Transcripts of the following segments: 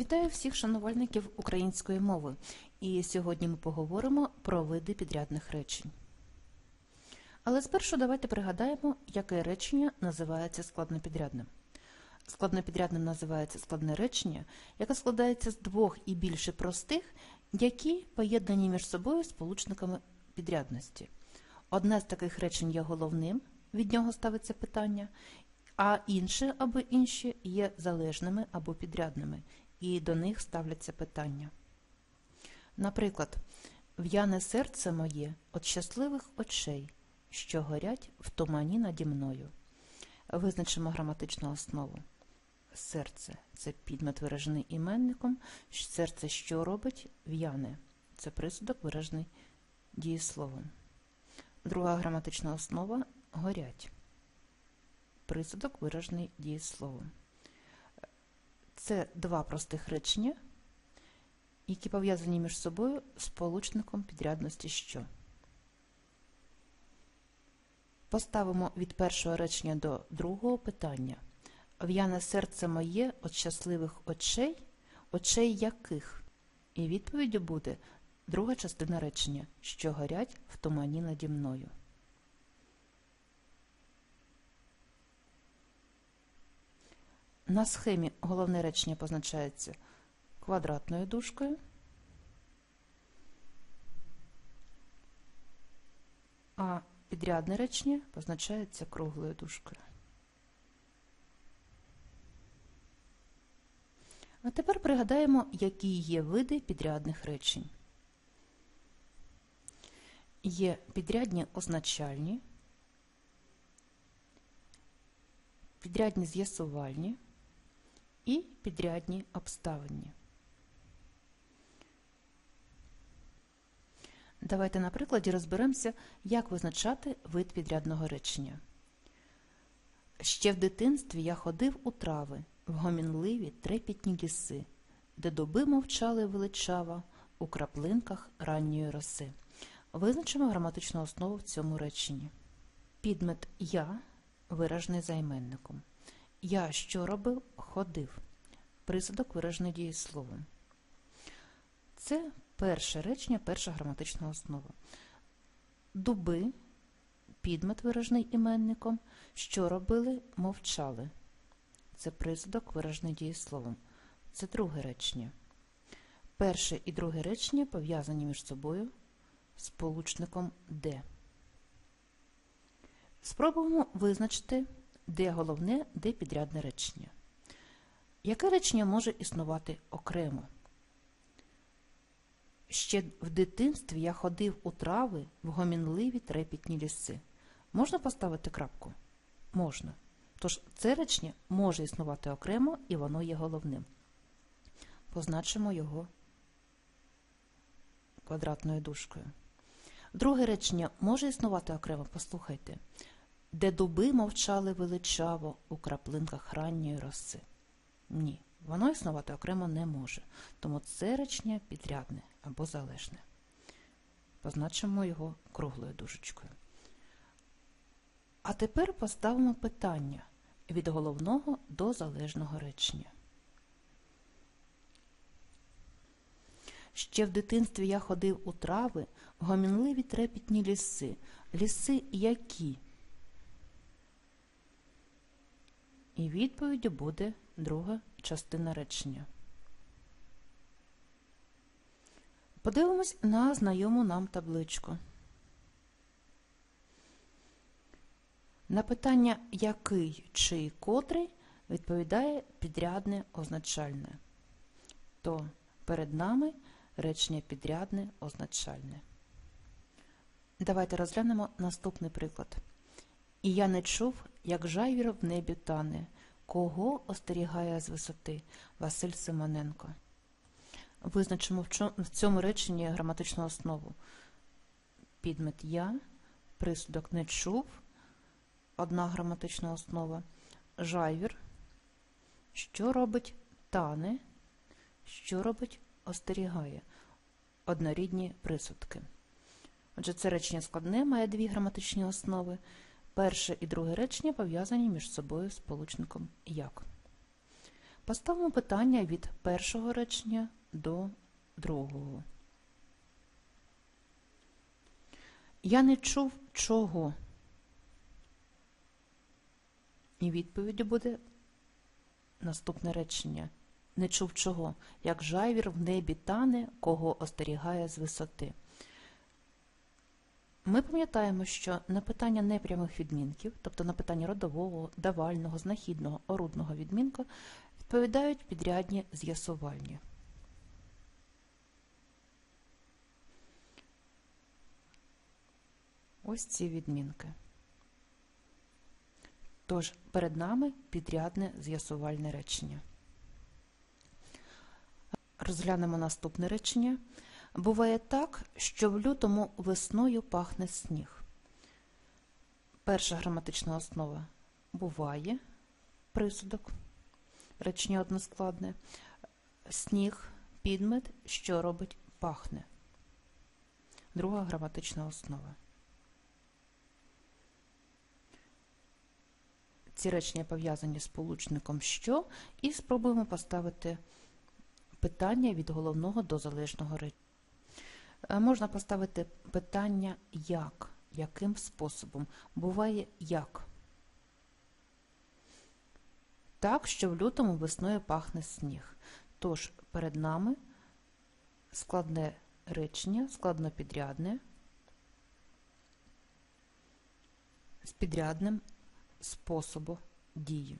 Вітаю всіх шанувальників української мови. І сьогодні ми поговоримо про види підрядних речень. Але спершу давайте пригадаємо, яке речення називається складнопідрядним. Складнопідрядним називається складне речення, яке складається з двох і більше простих, які поєднані між собою сполучниками підрядності. Одне з таких речень є головним, від нього ставиться питання, а інше або інші є залежними або підрядними, і до них ставляться питання. Наприклад, в'яне серце моє от щасливих очей, що горять в тумані наді мною. Визначимо граматичну основу. Серце це підмет виражений іменником. Серце що робить? В'яне. Це присудок виражений дієсловом. Друга граматична основа горять. Присудок виражений дієсловом. Це два простих речення, які пов'язані між собою сполучником підрядності що. Поставимо від першого речення до другого питання. В'яне серце моє от щасливих очей, очей яких? І відповіддю буде друга частина речення, що горять в тумані наді мною. На схемі головне речення позначається квадратною дужкою, а підрядне речення позначається круглою дужкою. А тепер пригадаємо, які є види підрядних речень. Є підрядні означальні, підрядні з'ясувальні і підрядні обставинні. Давайте на прикладі розберемося, як визначати вид підрядного речення. Ще в дитинстві я ходив у трави, в гомінливі трепітні ліси, де доби мовчали величаво у краплинках ранньої роси. Визначимо граматичну основу в цьому реченні. Підмет я виражений займенником. Я що робив? Ходив. Присудок виражений дієсловом. Це перше речення, перша граматична основа. Дуби, підмет виражений іменником. Що робили? Мовчали. Це присудок виражений дієсловом. Це друге речення. Перше і друге речення пов'язані між собою сполучником де. Спробуємо визначити, де головне, де підрядне речення. Яке речення може існувати окремо? Ще в дитинстві я ходив у трави в гомінливі трепітні ліси. Можна поставити крапку? Можна. Тож це речення може існувати окремо і воно є головним. Позначимо його квадратною дужкою. Друге речення може існувати окремо, послухайте, де дуби мовчали величаво у краплинках ранньої роси. Ні, воно існувати окремо не може, тому це речення підрядне або залежне. Позначимо його круглою дужечкою. А тепер поставимо питання від головного до залежного речення. Ще в дитинстві я ходив у трави, гомінливі трепітні ліси. Ліси які? І відповіддю буде друга частина речення. Подивимось на знайому нам табличку. На питання який чи котрий відповідає підрядне означальне. То перед нами речення підрядне означальне. Давайте розглянемо наступний приклад. І я не чув, як жайвір в небі тане, кого остерігає з висоти Василь Симоненко. Визначимо в цьому реченні граматичну основу. Підмет я, присудок не чув, одна граматична основа, жайвір, що робить тане, що робить остерігає, однорідні присудки. Отже, це речення складне, має дві граматичні основи. Перше і друге речення пов'язані між собою сполучником як. Поставимо питання від першого речення до другого. Я не чув чого. І відповіддю буде наступне речення. Не чув чого, як жайвір в небі тане, кого остерігає з висоти. Ми пам'ятаємо, що на питання непрямих відмінків, тобто на питання родового, давального, знахідного, орудного відмінка, відповідають підрядні з'ясувальні. Ось ці відмінки. Тож перед нами підрядне з'ясувальне речення. Розглянемо наступне речення. Буває так, що в лютому весною пахне сніг. Перша граматична основа буває присудок, речення односкладне, сніг, підмет, що робить пахне. Друга граматична основа. Ці речення пов'язані з получником що, і спробуємо поставити питання від головного до залежного речення. Можна поставити питання як, яким способом. Буває як. Так, що в лютому весною пахне сніг. Тож перед нами складне речення, складнопідрядне, з підрядним способу дії.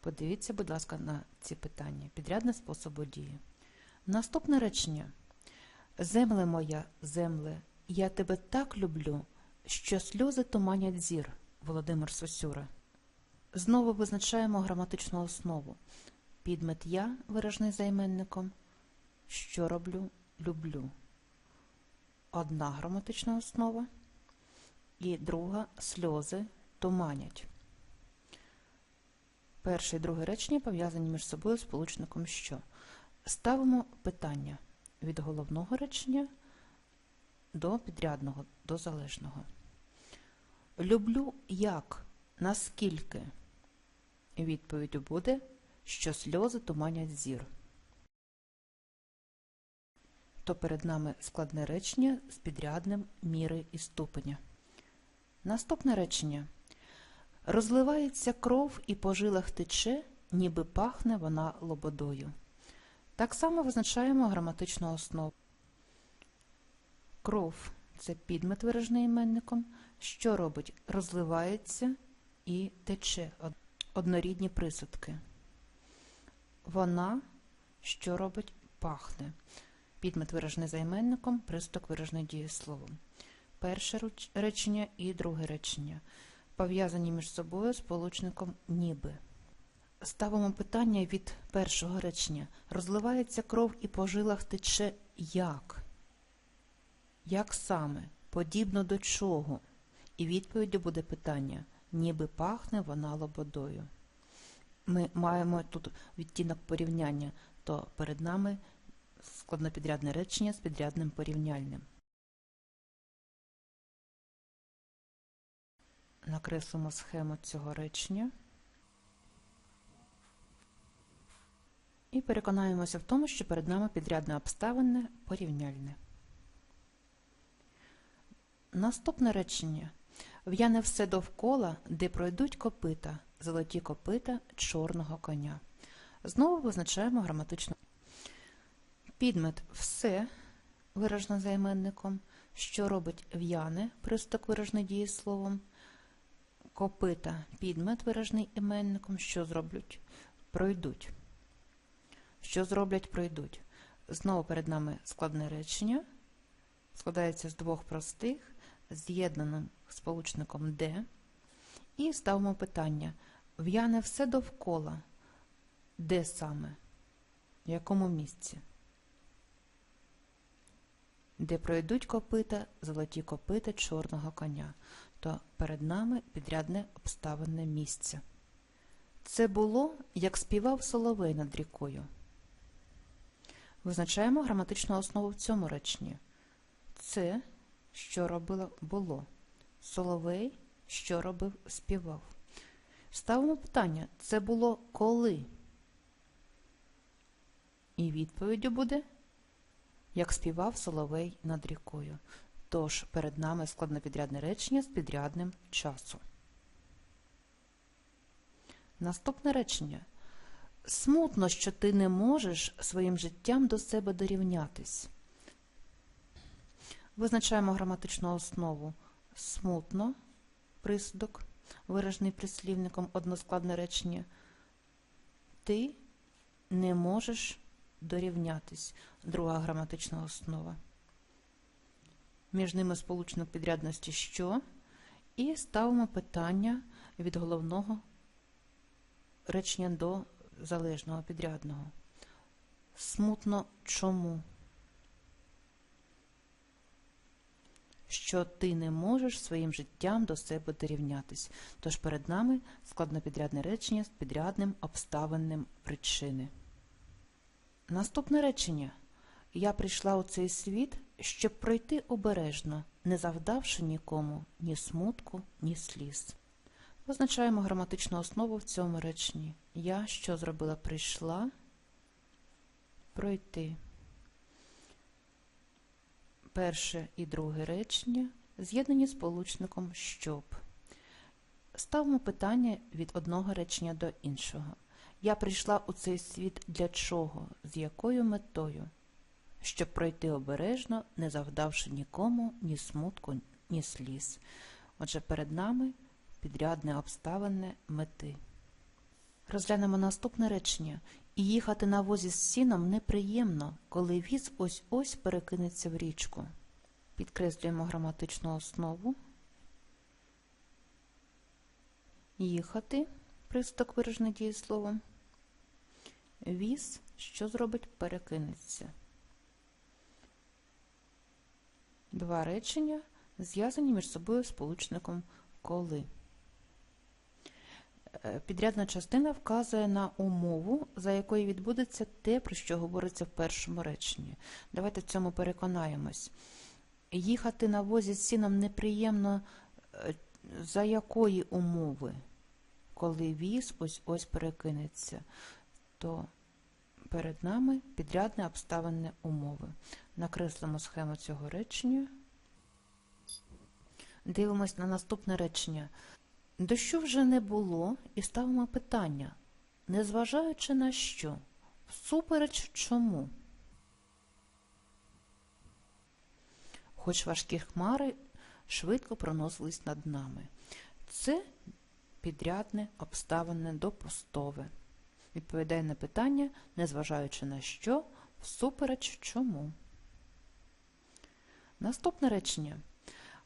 Подивіться, будь ласка, на ці питання. Підрядне способу дії. Наступне речення. Земле моя, земле, я тебе так люблю, що сльози туманять зір, Володимир Сосюра. Знову визначаємо граматичну основу. Підмет я, виражений займенником. Що роблю, люблю. Одна граматична основа. І друга сльози туманять. Перше і друге речення пов'язані між собою сполучником що. Ставимо питання від головного речення до підрядного, до залежного. Люблю як, наскільки? Відповіддю буде, що сльози туманять зір. То перед нами складне речення з підрядним міри і ступеня. Наступне речення. Розливається кров і по жилах тече, ніби пахне вона лободою. Так само визначаємо граматичну основу. Кров це підмет виражений іменником, що робить розливається і тече однорідні присудки. Вона, що робить пахне. Підмет виражений займенником, присудок виражений дієсловом. Перше речення і друге речення пов'язані між собою сполучником ніби. Ставимо питання від першого речення. Розливається кров і по жилах тече як? Як саме? Подібно до чого? І відповіддю буде питання, ніби пахне вона лободою. Ми маємо тут відтінок порівняння, то перед нами складнопідрядне речення з підрядним порівняльним. Накреслимо схему цього речення. І переконаємося в тому, що перед нами підрядне обставине порівняльне. Наступне речення. В'яне все довкола, де пройдуть копита, золоті копита чорного коня. Знову визначаємо граматичну. Підмет все виражено займенником, що робить в'яне, присток виражений дієсловом, копита підмет виражений іменником, що зроблять? Пройдуть. Що зроблять, пройдуть. Знову перед нами складне речення. Складається з двох простих, з'єднаним сполучником де. І ставимо питання: в'яне все довкола. Де саме? В якому місці? Де пройдуть копита, золоті копита чорного коня, то перед нами підрядне обставине місце. Це було, як співав Соловей над рікою. Визначаємо граматичну основу в цьому реченні. Це, що робило було. Соловей, що робив, співав. Ставимо питання: це було коли? І відповіддю буде, як співав Соловей над рікою. Тож перед нами складнопідрядне речення з підрядним часу. Наступне речення. Смутно, що ти не можеш своїм життям до себе дорівнятись. Визначаємо граматичну основу. Смутно, присудок, виражений прислівником односкладне речення. Ти не можеш дорівнятись. Друга граматична основа. Між ними сполучник підрядності що? І ставимо питання від головного речення до залежного підрядного. Смутно чому? Що ти не можеш своїм життям до себе дорівнятись. Тож перед нами складнопідрядне речення з підрядним обставинним причини. Наступне речення. Я прийшла у цей світ, щоб пройти обережно, не завдавши нікому ні смутку, ні сліз. Позначаємо граматичну основу в цьому реченні. Я що зробила? Прийшла пройти. Перше і друге речення з'єднані сполучником щоб. Ставимо питання від одного речення до іншого. Я прийшла у цей світ для чого? З якою метою? Щоб пройти обережно, не завдавши нікому ні смутку, ні сліз. Отже, перед нами підрядне обставине мети. Розглянемо наступне речення. І їхати на возі з сіном неприємно, коли віз ось-ось перекинеться в річку. Підкреслюємо граматичну основу. Їхати, присток виражений дієсловом. Віз, що зробить, перекинеться. Два речення зв'язані між собою сполучником коли. Е, підрядна частина вказує на умову, за якою відбудеться те, про що говориться в першому реченні. Давайте в цьому переконаємось. Їхати на возі з сіном неприємно е, за якої умови? Коли віз ось ось перекинеться, то перед нами підрядне обставинне умови. Накреслимо схему цього речення. Дивимось на наступне речення. Дощу вже не було, і ставимо питання, незважаючи на що, всупереч чому. Хоч важкі хмари швидко проносились над нами. Це підрядне, обставине допустове. Відповідає на питання, незважаючи на що, всупереч чому. Наступне речення.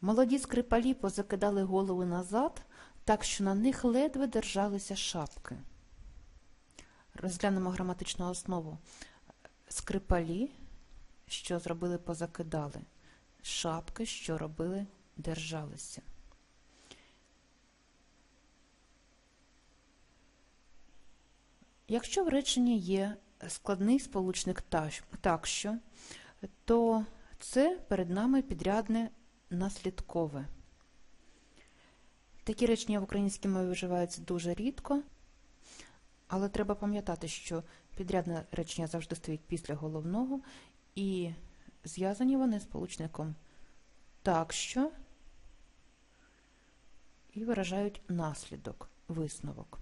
Молоді скрипалі позакидали голови назад, так що на них ледве держалися шапки. Розглянемо граматичну основу. Скрипалі, що зробили, позакидали. Шапки, що робили, держалися. Якщо в реченні є складний сполучник так що, то це перед нами підрядне наслідкове. Такі речення в українській мові вживаються дуже рідко, але треба пам'ятати, що підрядне речення завжди стоїть після головного, і зв'язані вони сполучником так що і виражають наслідок, висновок.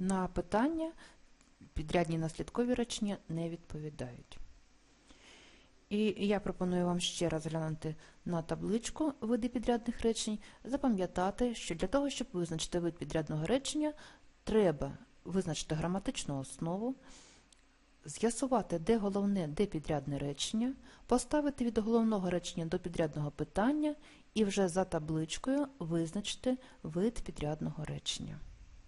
На питання підрядні наслідкові речення не відповідають. І я пропоную вам ще раз глянути на табличку види підрядних речень, запам'ятати, що для того, щоб визначити вид підрядного речення, треба визначити граматичну основу, з'ясувати, де головне, де підрядне речення, поставити від головного речення до підрядного питання і вже за табличкою визначити вид підрядного речення.